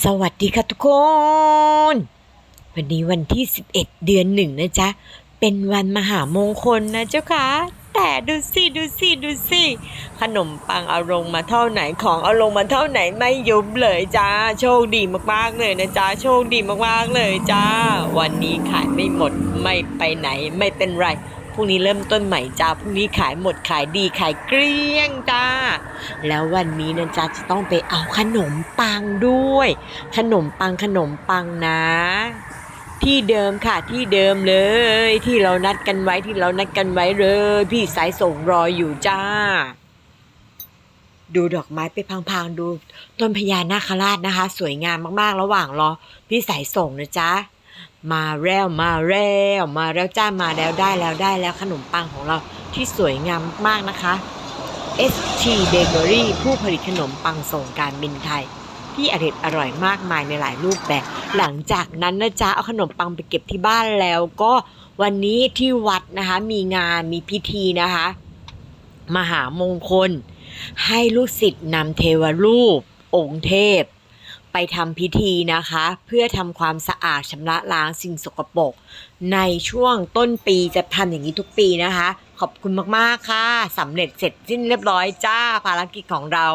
สวัสดีค่ะทุกคน วันนี้วันที่ 11 เดือนหนึ่งนะจ๊ะ เป็นวันมหามงคลนะเจ้าค่ะ แต่ดูสิดูสิดูสิขนมปังเอาลงมาเท่าไหนของเอาลงมาเท่าไหนไม่ยุบเลยจ้า โชคดีมากๆเลยนะจ๊ะโชคดีมากๆเลยจ้า วันนี้ขายไม่หมดไม่ไปไหนไม่เป็นไร พรุ่งนี้เริ่มต้นใหม่จ้าพรุ่งนี้ขายหมดขายดีขายเกลี้ยงจ้า แล้ววันนี้นะจ๊ะจะต้องไปเอาขนมปังด้วย ขนมปังขนมปังนะ ที่เดิมค่ะที่เดิมเลย ที่เรานัดกันไว้ที่เรานัดกันไว้เลย พี่สายส่งรออยู่จ้า ดูดอกไม้ไปพังๆดูต้นพญานาคราชนะคะ สวยงามมากๆ ระหว่างรอพี่สายส่งนะจ๊ะ มาแล้วมาแล้วมาแล้วจ้ามาแล้วได้แล้วได้แล้วขนมปังของเราที่สวยงามมากนะคะ ST Bakery ผู้ผลิตขนมปังส่งการบินไทย ที่อร่อยอร่อยมากมายในหลายรูปแบบ หลังจากนั้นนะจ๊ะเอาขนมปังไปเก็บที่บ้านแล้วก็วันนี้ที่วัดนะคะ มีงานมีพิธีนะคะ มหามงคล ให้ลูกศิษย์นำเทวรูป องค์เทพ ไปทำพิธีนะคะ เพื่อทำความสะอาดชำระล้างสิ่งสกปรกในช่วงต้นปีจะทำอย่างนี้ทุกปีนะคะ ขอบคุณมากๆค่ะสำเร็จเสร็จสิ้นเรียบร้อยจ้าภารกิจของเรา